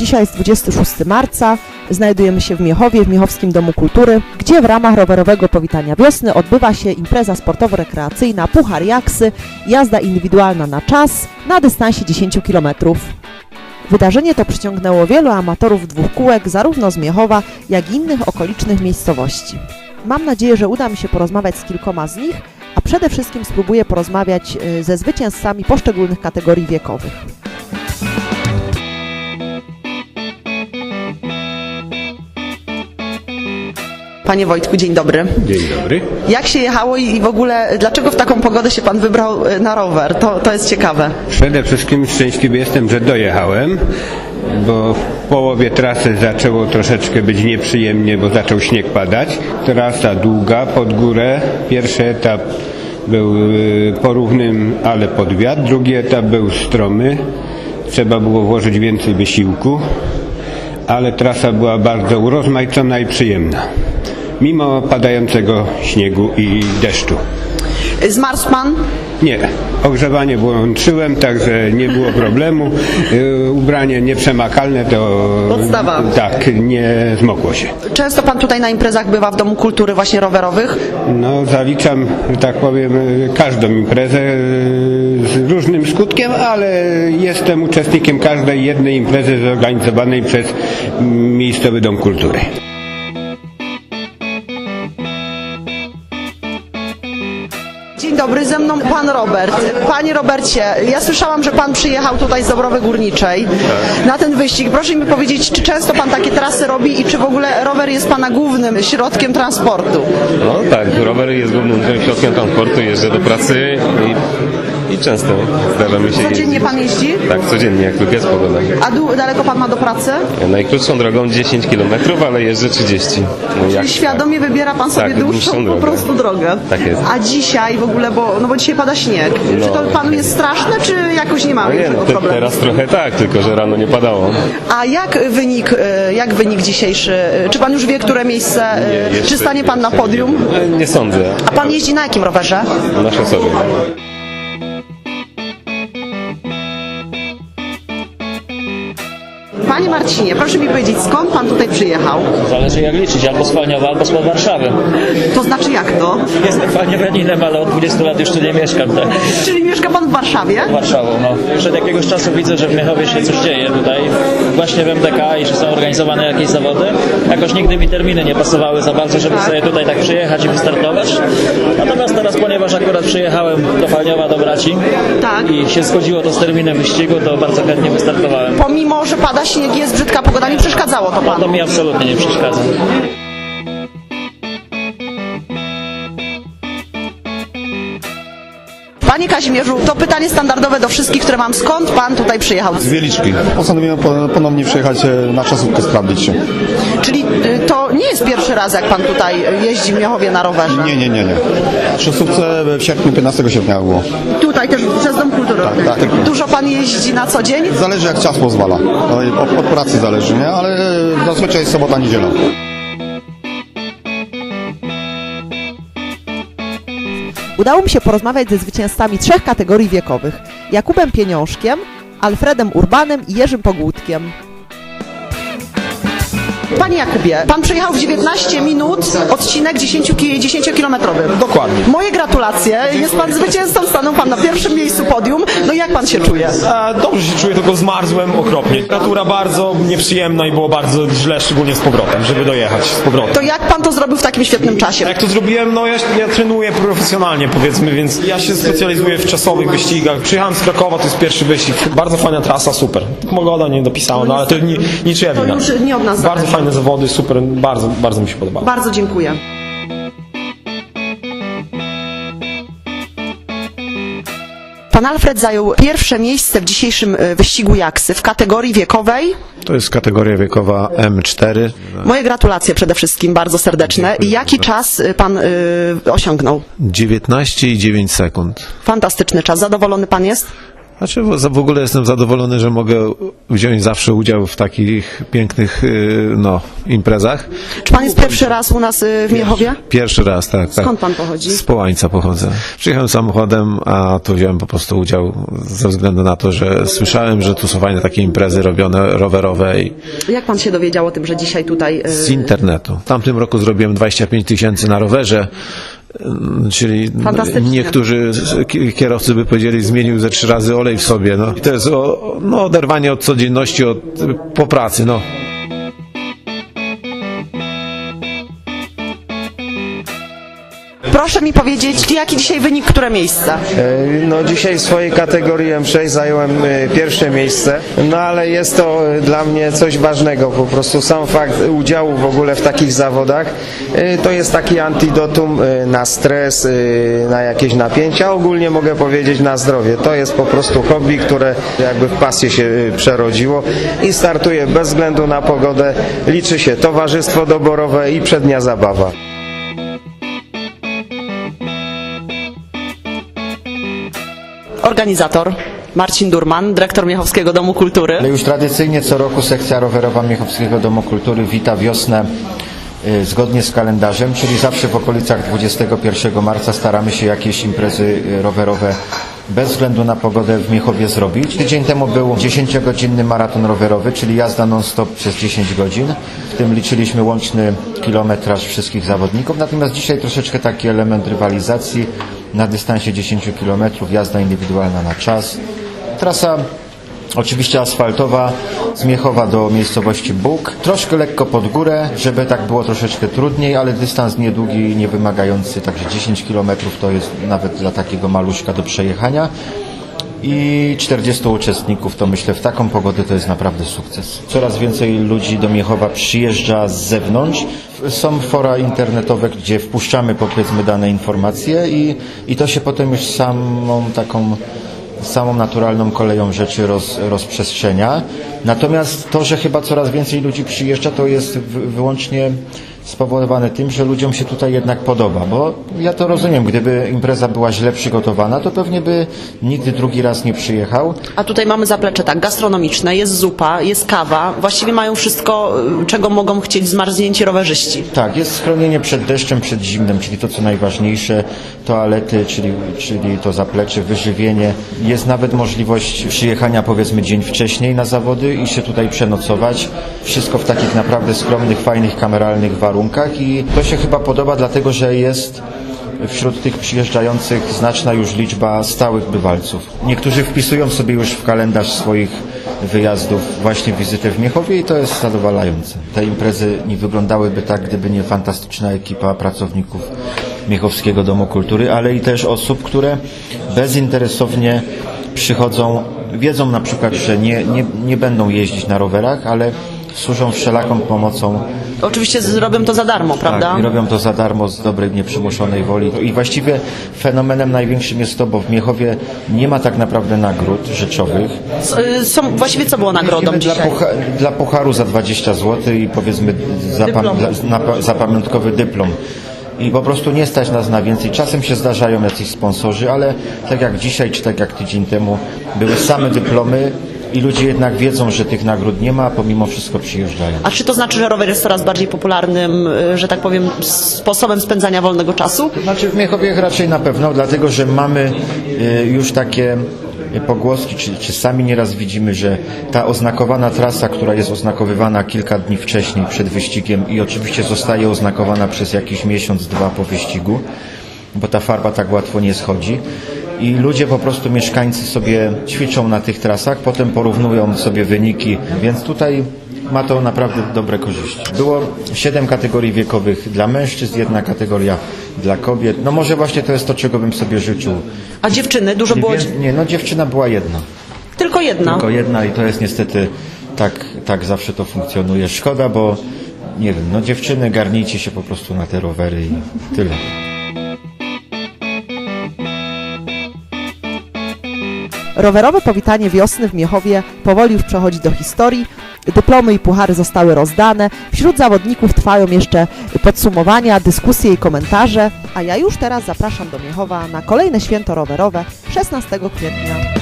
Dzisiaj jest 26 marca. Znajdujemy się w Miechowie, w Miechowskim Domu Kultury, gdzie w ramach rowerowego powitania wiosny odbywa się impreza sportowo-rekreacyjna Puchar Jaksy, jazda indywidualna na czas na dystansie 10 km. Wydarzenie to przyciągnęło wielu amatorów dwóch kółek zarówno z Miechowa, jak i innych okolicznych miejscowości. Mam nadzieję, że uda mi się porozmawiać z kilkoma z nich, a przede wszystkim spróbuję porozmawiać y, ze zwycięzcami poszczególnych kategorii wiekowych. Panie Wojtku, dzień dobry. Dzień dobry. Jak się jechało i w ogóle dlaczego w taką pogodę się pan wybrał y, na rower? To, to jest ciekawe. Przede wszystkim szczęśliwy jestem, że dojechałem, bo w połowie trasy zaczęło troszeczkę być nieprzyjemnie, bo zaczął śnieg padać. Trasa długa pod górę. Pierwszy etap był y, porównym, ale pod wiatr. Drugi etap był stromy. Trzeba było włożyć więcej wysiłku, ale trasa była bardzo urozmaicona i przyjemna. Mimo padającego śniegu i deszczu. Zmarzł pan? Nie, ogrzewanie włączyłem, także nie było problemu. Yy, Ubranie nieprzemakalne to... Podstawa. Tak, nie zmokło się. Często pan tutaj na imprezach bywa w Domu Kultury właśnie rowerowych. No zaliczam, tak powiem, każdą imprezę yy, z różnym skutkiem, ale jestem uczestnikiem każdej jednej imprezy zorganizowanej przez Miejscowy Dom Kultury. Dobry, ze mną pan Robert. Panie Robercie, ja słyszałam, że pan przyjechał tutaj z Dobrowy Górniczej na ten wyścig. Proszę mi powiedzieć, czy często pan takie trasy robi i czy w ogóle rower jest pana głównym środkiem transportu? No tak, rower jest głównym środkiem transportu, jeżdżę do pracy i, i często zdarza mi się Codziennie jeździć. pan jeździ? Tak, codziennie, jak tylko jest pogoda. A daleko pan ma do pracy? Najkrótszą drogą 10 km, ale jeżdżę 30. No jak, Czyli świadomie wybiera pan sobie Tak, dłuższą dłuższą po drogę. prostu drogę. Tak jest. A dzisiaj w ogóle, bo, no bo dzisiaj pada śnieg. No. Czy to panu jest straszne, czy jakoś nie ma No nie, no te, problemu? teraz trochę tak, tylko że rano nie padało. A jak wynik, e, jak wynik dzisiejszy? Czy pan już wie, które miejsce? e, Jeszcze- Czy stanie pan na podium? Nie, nie sądzę. A pan jeździ na jakim rowerze? Nasze sobie. Panie Marcinie, proszę mi powiedzieć, skąd pan tutaj przyjechał? Zależy jak liczyć, albo z Falniowa, albo z Warszawy. To znaczy jak to? Jestem Falniowianinem, ale od 20 lat już tu nie mieszkam, tak. Czyli mieszka pan w Warszawie? Warszawą, no. Już od jakiegoś czasu widzę, że w Miechowie się coś dzieje tutaj, właśnie w MDK i że są organizowane jakieś zawody. Jakoś nigdy mi terminy nie pasowały za bardzo, żeby sobie tutaj tak przyjechać i wystartować. Natomiast teraz, ponieważ akurat przyjechałem do Falniowa, do braci Tak. i się zgodziło to z terminem wyścigu, to bardzo chętnie wystartowałem. Pomimo, pada śnieg, jest brzydka pogoda, nie przeszkadzało to To panu? mi absolutnie nie przeszkadza. Panie Kazimierzu, to pytanie standardowe do wszystkich, które mam. Skąd pan tutaj przyjechał? Z Wieliczki. Postanowiłem po- ponownie przyjechać e, na czasówkę sprawdzić się. Czyli to jest pierwszy raz, jak pan tutaj jeździ w Miechowie na rowerze? Nie, nie, nie, nie. Czasówce w sierpniu, 15 sierpnia było. Tutaj też przez Dom Kultury. Tak, tak, tak. Dużo pan jeździ na co dzień? Zależy jak czas pozwala. No Od, od pracy zależy, nie? Ale zazwyczaj jest sobota, niedziela. Udało mi się porozmawiać ze zwycięzcami trzech kategorii wiekowych. Jakubem Pieniążkiem, Alfredem Urbanem i Jerzym Pogłódkiem. Panie Jakubie, pan przejechał w 19 minut odcinek 10, ki- 10-kilometrowy. Dokładnie. Moje gratulacje. Jest pan zwycięzcą, stanął pan na pierwszym miejscu podium. No jak pan się czuje? E, dobrze się czuję, tylko zmarzłem okropnie. Temperatura bardzo nieprzyjemna i było bardzo źle, szczególnie z powrotem, żeby dojechać z powrotem. To jak pan to zrobił w takim świetnym czasie? Jak to zrobiłem? No ja, ja trenuję profesjonalnie powiedzmy, więc ja się specjalizuję w czasowych wyścigach. Przyjechałem z Krakowa, to jest pierwszy wyścig. Bardzo fajna trasa, super. Pogoda nie dopisała, no ale to ni, niczyja To wina. już nie od nas Bardzo zależy. Fajne zawody, super, bardzo, bardzo mi się podobało. Bardzo dziękuję. Pan Alfred zajął pierwsze miejsce w dzisiejszym e, wyścigu Jaksy w kategorii wiekowej. To jest kategoria wiekowa M4. Moje gratulacje przede wszystkim bardzo serdeczne. I jaki czas y, pan y, osiągnął? 19 i 9 sekund. Fantastyczny czas. Zadowolony pan jest? Znaczy w, ogóle jestem zadowolony, że mogę wziąć zawsze udział w takich pięknych y, no, imprezach. Czy pan jest pierwszy raz u nas y, w Miechowie? Pierwszy raz, tak. tak. Skąd pan pochodzi? Z Połańca pochodzę. Przyjechałem samochodem, a tu wziąłem po prostu udział ze względu na to, że słyszałem, że tu są fajne takie imprezy robione rowerowe i Jak pan się dowiedział o tym, że dzisiaj tutaj... y, z internetu. W tamtym roku zrobiłem 25 tysięcy na rowerze, czyli niektórzy ki- kierowcy by powiedzieli, zmienił ze trzy razy olej w sobie. No. I to jest o, no, oderwanie od codzienności, od, po pracy. No. Proszę mi powiedzieć, jaki dzisiaj wynik, które miejsce? No dzisiaj w swojej kategorii M6 zająłem e, pierwsze miejsce, no ale jest to e, dla mnie coś ważnego, po prostu sam fakt udziału w ogóle w takich zawodach e, to jest taki antidotum na stres, na jakieś napięcia, ogólnie mogę powiedzieć na zdrowie. To jest po prostu hobby, które jakby w pasję się przerodziło i startuję bez względu na pogodę, liczy się towarzystwo doborowe i przednia zabawa. Organizator Marcin Durman, dyrektor Miechowskiego Domu Kultury. Ale już tradycyjnie co roku sekcja rowerowa Miechowskiego Domu Kultury wita wiosnę y, zgodnie z kalendarzem, czyli zawsze w okolicach 21 marca staramy się jakieś imprezy y, rowerowe bez względu na pogodę w Miechowie zrobić. Tydzień temu był 10-godzinny maraton rowerowy, czyli jazda non-stop przez 10 godzin. W tym liczyliśmy łączny kilometraż wszystkich zawodników. Natomiast dzisiaj troszeczkę taki element rywalizacji na dystansie 10 km, jazda indywidualna na czas. Trasa Oczywiście asfaltowa z Miechowa do miejscowości Bóg. Troszkę lekko pod górę, żeby tak było troszeczkę trudniej, ale dystans niedługi, nie wymagający, także 10 km to jest nawet dla takiego maluszka do przejechania. I 40 uczestników, to myślę w taką pogodę to jest naprawdę sukces. Coraz więcej ludzi do Miechowa przyjeżdża z zewnątrz. Są fora internetowe, gdzie wpuszczamy powiedzmy dane informacje i, i to się potem już samą taką samą naturalną koleją rzeczy roz, rozprzestrzenia. Natomiast to, że chyba coraz więcej ludzi przyjeżdża, to jest wy- wyłącznie spowodowane tym, że ludziom się tutaj jednak podoba, bo ja to rozumiem, gdyby impreza była źle przygotowana, to pewnie by nigdy drugi raz nie przyjechał. A tutaj mamy zaplecze tak, gastronomiczne, jest zupa, jest kawa. Właściwie mają wszystko, y, czego mogą chcieć zmarznięci rowerzyści. Tak, jest schronienie przed deszczem, przed zimnem, czyli to co najważniejsze, toalety, czyli, czyli to zaplecze, wyżywienie. Jest nawet możliwość przyjechania powiedzmy dzień wcześniej na zawody i się tutaj przenocować. Wszystko w takich naprawdę skromnych, fajnych, kameralnych warunkach i to się chyba podoba dlatego, że jest wśród tych przyjeżdżających znaczna już liczba stałych bywalców. Niektórzy wpisują sobie już w kalendarz swoich wyjazdów właśnie wizytę w Miechowie i to jest zadowalające. Te imprezy nie wyglądałyby tak, gdyby nie fantastyczna ekipa pracowników Miechowskiego Domu Kultury, ale i też osób, które bezinteresownie przychodzą, wiedzą na przykład, że nie, nie, nie będą jeździć na rowerach, ale służą wszelaką pomocą Oczywiście zrobią to za darmo, prawda? tak, i robią to za darmo z dobrej, nieprzymuszonej woli. I właściwie fenomenem największym jest to, bo w Miechowie nie ma tak naprawdę nagród rzeczowych. S- y, Są, właściwie co było nagrodą dla, dzisiaj? pucha, dla pucharu za 20 zł i powiedzmy za, Dyplom. dla, na, za pamiątkowy dyplom. I po prostu nie stać nas na więcej. Czasem się zdarzają jacyś sponsorzy, ale tak jak dzisiaj, czy tak jak tydzień temu, były same dyplomy i ludzie jednak wiedzą, że tych nagród nie ma, a pomimo wszystko przyjeżdżają. A czy to znaczy, że rower jest coraz bardziej popularnym, y, że tak powiem, sposobem spędzania wolnego czasu? Znaczy w Miechowie raczej na pewno, dlatego że mamy y, już takie pogłoski, czy, czy sami nieraz widzimy, że ta oznakowana trasa, która jest oznakowywana kilka dni wcześniej przed wyścigiem i oczywiście zostaje oznakowana przez jakiś miesiąc, dwa po wyścigu, bo ta farba tak łatwo nie schodzi. I ludzie po prostu, mieszkańcy sobie ćwiczą na tych trasach, potem porównują sobie wyniki, więc tutaj ma to naprawdę dobre korzyści. Było siedem kategorii wiekowych dla mężczyzn, jedna kategoria dla kobiet. No może właśnie to jest to, czego bym sobie życzył. A dziewczyny, dużo było... Nie, no dziewczyna była jedna. Tylko jedna. Tylko jedna i to jest niestety tak, tak zawsze to funkcjonuje. Szkoda, bo nie wiem, no dziewczyny garnijcie się po prostu na te rowery i tyle. Rowerowe powitanie wiosny w Miechowie powoli już przechodzi do historii. Dyplomy i puchary zostały rozdane. Wśród zawodników trwają jeszcze podsumowania, dyskusje i komentarze. A ja już teraz zapraszam do Miechowa na kolejne święto rowerowe 16 kwietnia.